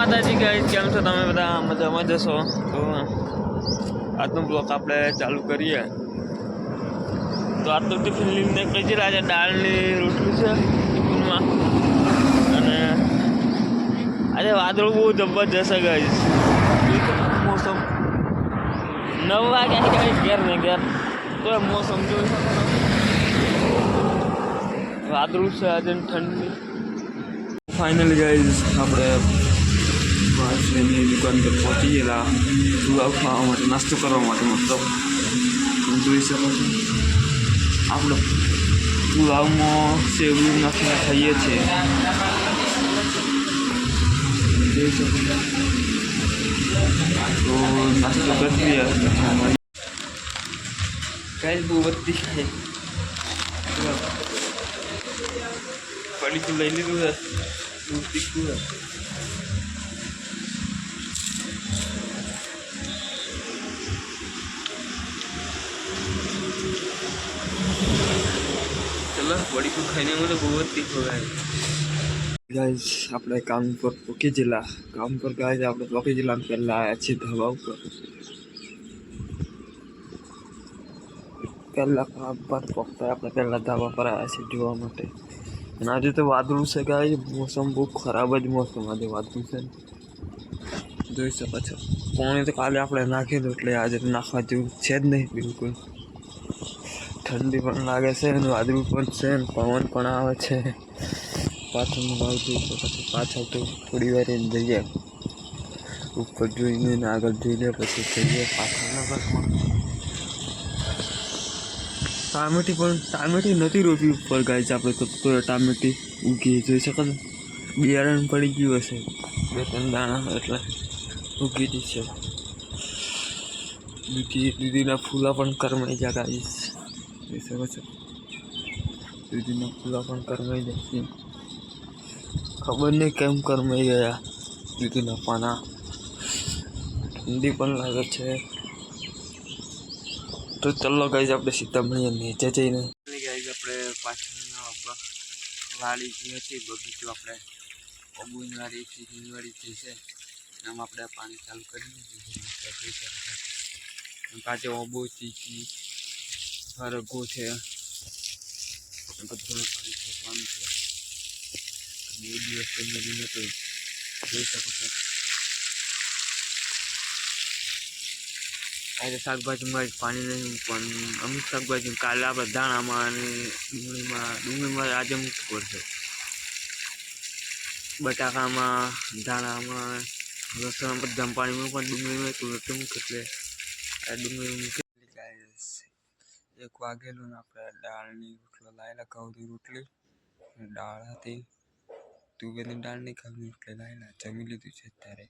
માતાજી ગાઈ કેમ છો તમે બધા? મજામાં જશો તો, આજનો બ્લોક આપણે ચાલુ કરીએ. તો આજ તો ટિફિન લઈને કઈ છે આજે દાળની રોટલી છે ટિફિનમાં. અને આજે વાદળું બહુ જબરજસ્ત છે ગાઈસ મોસમ નવ વાગ્યા ગાઈસ ઘેર ને ઘેર. તો મોસમ જોઈ વાદળું છે આજે ઠંડી. ફાઇનલી ગાઈઝ આપણે વાસણીની દુકાન પર પહોંચી ગયેલા પુલાવ ખાવા માટે નાસ્તો કરવા માટે મતલબ જોઈ શકો છો આપણે પુલાવમાં સેવડી નાખીને ખાઈએ છીએ જોઈ શકો તો નાસ્તો કરી દઈએ ગાઈઝ બહુ વધતી ખાય પડી લઈ લીધું છે દૂધ તીખું આપણે કામ પર પોકી જિલ્લા કામ પર ગાઈઝ આપણે પોકી જિલ્લામાં પહેલાં આવ્યા છીએ ધાબા ઉપર. પહેલાં કામ પર પહોંચતા આપણે પહેલાં ધાબા પર આવ્યા છીએ જોવા માટે. અને આજે તો વાદળું છે ગાય મોસમ બહુ ખરાબ જ મોસમ આજે વાદળું છે જોઈ શકો છો. પાણી તો કાલે આપણે નાખેલું એટલે આજે નાખવા જેવું છે જ નહીં બિલકુલ. ઠંડી પણ લાગે છે અને વાદળું પણ છે ને પવન પણ આવે છે. પાછળનું ભાવ જોઈ શકો છો પાછળ તો થોડી વાર એને જઈએ. ઉપર જોઈને ને આગળ જોઈને પછી જઈએ પાછળના બસમાં ટામેટી પણ, ટામેટી નથી રોપી ઉપર ગાય છે આપણે તો તો ટામેટી ઉગી જોઈ શકો બિયારણ પડી ગયું હશે, બે ત્રણ દાણા એટલે ઉગી છે. બીજી દીદીના ફૂલા પણ કરમાઈ ગયા ગાઈસ શકો છો. દૂધીના ફૂલા પણ કરમાઈ જાય છે. ખબર નહીં કેમ કરમાઈ ગયા. દૂધીના પાના ઠંડી પણ લાગે છે. તો ચલો ગાઈઝ આપણે સીધા મળીએ નીચે જઈને. ગાઈઝ આપણે પાછળના વાળી જે હતી બગીચો આપણે અબુની વાડી ચીકની વાડી જે છે એમાં આપણે પાણી ચાલુ કરી દીધું પાછો ઓબો ચીકી હરગો છે. બહુ દિવસ જોઈ શકો છો. આજે શાકભાજીમાં જ પાણી નહીં, પણ અમુક શાકભાજી કાલે આપણે દાણામાં અને ડુંગળીમાં ડુંગળીમાં આજે મૂકવું પડશે બટાકામાં દાણામાં લસણ બધામાં પાણી પણ ડુંગળીમાં તો મૂક એટલે આ ડુંગળી એક વાગેલું ને આપણે દાળની રોટલો લાવેલા ઘઉંની રોટલી દાળ હતી. તુવેરની દાળની ઘઉંની રોટલી લાવેલા જમી લીધું છે અત્યારે.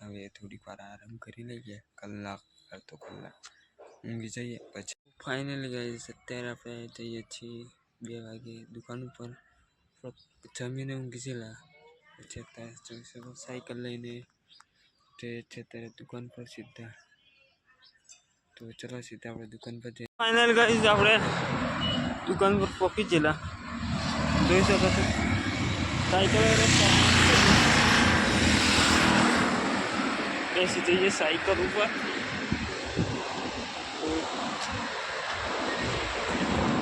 હવે થોડીક વાર આરામ કરી લઈએ, કલાક, અડધો કલાક. ઊંઘી જઈએ, પછી ફાઇનલી ગાઈસ અત્યારે આપણે જઈએ છીએ બે વાગે દુકાન ઉપર. જમીને ઊંઘી ગયેલા પછી અત્યારે જોઈ શકો, સાયકલ લઈને જે છે અત્યારે દુકાન પર સીધા. તો ચલો સીધા આપણે દુકાન પર જઈએ. ફાઇનલ ગાઈઝ આપણે દુકાન પર પહોંચી ગયેલા. જોઈ શકો છો. સાયકલ બેસી જઈએ સાયકલ ઉપર.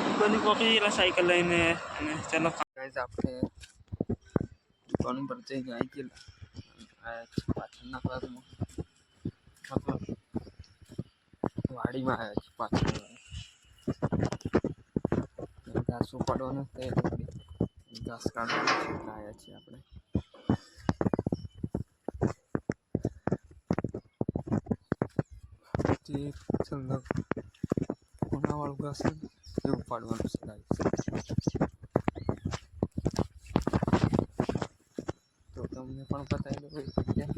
દુકાનની પહોંચી ગયેલા સાયકલ લઈને અને ચલો. ગાઈઝ આપણે દુકાન પર જઈને આવી ગયેલા. પાછળના આપણે વાડીમાં આવ્યા છે પાછળ. ઘાસ ઉપાડવાનો તે ઘાસ કાઢવાનું એટલે આવ્યા છીએ આપણે. જે કોનાવાળું ઘાસ છે તો તમને પણ બતાવી દઉં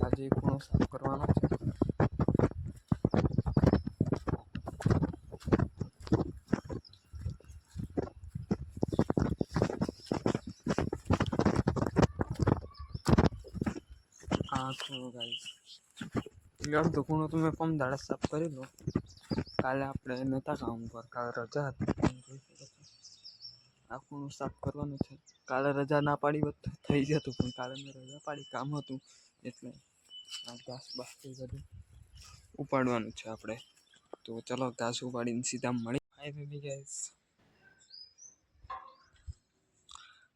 આજે ખૂણો સાફ કરવાનો છે. ગાઈસ અડધો ખૂણો તો મેં પમ દાડા સાફ કરી લો. કાલે આપણે નહોતા કામ પર, કાલે રજા હતી. તમે જોઈ શકો છો? આ ખૂણો સાફ કરવાનું છે. કાલે રજા ના પાડી હોત થઈ જતું, પણ કાલે મેં રજા પાડી, કામ હતું. એટલે ઘાસ બાસ બધું ઉપાડવાનું છે આપણે. તો ચલો ઘાસ ઉપાડીને સીધા મળી ફાઇનલી ગાઈસ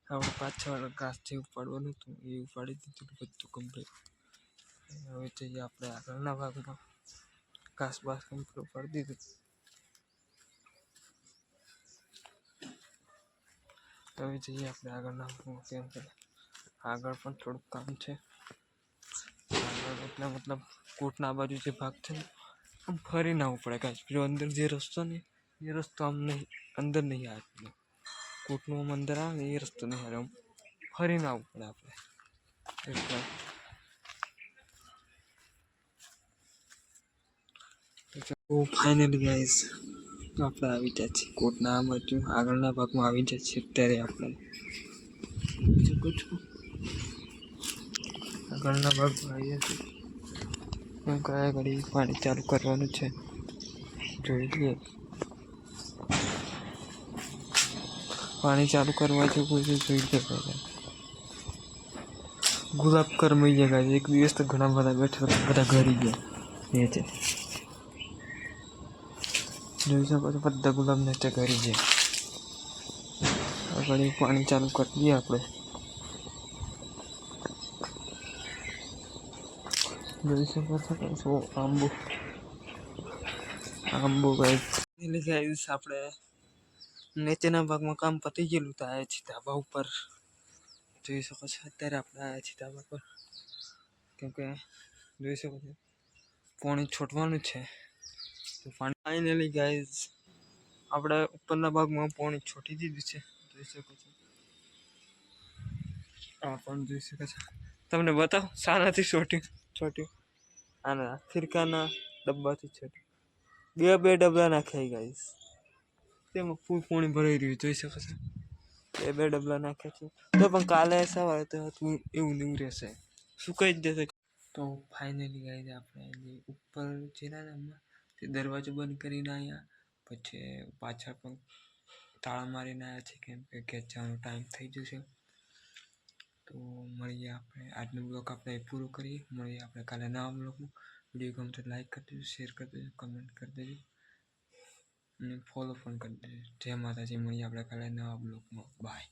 આપણે પાછળ ઘાસ જે ઉપાડવાનું હતું એ ઉપાડી દીધું બધું કમ્પ્લીટ હવે જઈએ આપણે આગળના ભાગમાં. ઘાસ બાસ કમ્પ્લીટ ઉપાડી દીધું. હવે જઈએ આપણે આગળના ભાગમાં કેમ કે આગળ પણ થોડુંક કામ છે. આગળ એટલે મતલબ કોટના બાજુ જે ભાગ છે ને, આમ ફરી ના પડે કાંઈ પેલો અંદર જે રસ્તો ને, એ રસ્તો આમ નહીં, અંદર નહીં આવે. કોટનું આમ અંદર આવે ને, એ રસ્તો નહીં આવે. આમ ફરી ના પડે આપણે. એટલે તો ફાઇનલી ગાઈઝ આપણે આવી જાય છે કોટના આ બાજુ આગળના ભાગમાં આવી જાય છે અત્યારે આપણે. આગળના ભાગમાં આવી છે હું કયા ઘડી પાણી ચાલુ કરવાનું છે? જોઈ લઈએ. પાણી ચાલુ કરવા જેવું છે જોઈ લે પહેલાં. ગુલાબ કરમઈ જગા છે એક દિવસ તો ઘણા બધા બેઠા બધા ઘરી ગયા. એ છે. જોઈ શકો છો બધા ગુલાબ નીચે કરી છે. આગળ પાણી ચાલુ કરી દઈએ આપણે. જોઈ શકો છો આંબુ. આંબુ ગાઈસ એટલે આપણે નીચેના ભાગમાં કામ પતી ગયેલું તો આવ્યા છીએ ધાબા ઉપર. જોઈ શકો છો, અત્યારે આપણે આવ્યા છીએ ધાબા પર કેમકે જોઈ શકો છો, પાણી છોટવાનું છે. ફાઇનલી ગાઈઝ આપણે ઉપરના ભાગમાં પાણી છોટી દીધું છે. જોઈ શકો છો. આ પણ જોઈ શકો છો. તમને બતાવો, શાનાથી છોટ્યું છોટ્યું. આના ફિરકાના ડબ્બાથી છોટ્યું. બે બે ડબ્બા નાખ્યા ગાઈઝ તેમાં ફૂલ પાણી ભરાઈ રહ્યું, જોઈ શકો છો. બે બે ડબલા નાખ્યા છે. તો પણ કાલે સવારે તો હતું એવું નેવું રહેશે. સુકાઈ જ જશે. તો ફાઇનલી ગાઈ આપણે ઉપર, જેના ને એમાં તે દરવાજો બંધ કરીને આવ્યા પછી પાછળ પણ તાળા મારીને આવ્યા છે કેમ કે ઘેર જવાનો ટાઈમ થઈ જશે. તો મળીએ આપણે. આજનો બ્લોગ આપણે પૂરો કરીએ. મળીએ આપણે કાલે નવા બ્લોગમાં વીડિયો ગમતો લાઈક કરી દેજો શેર કરી દેજો કમેન્ટ કરી દેજો. અને ફોલો પણ કરી દેજો. જય માતાજી. મળીએ આપણે કાલે નવા બ્લોગમાં બાય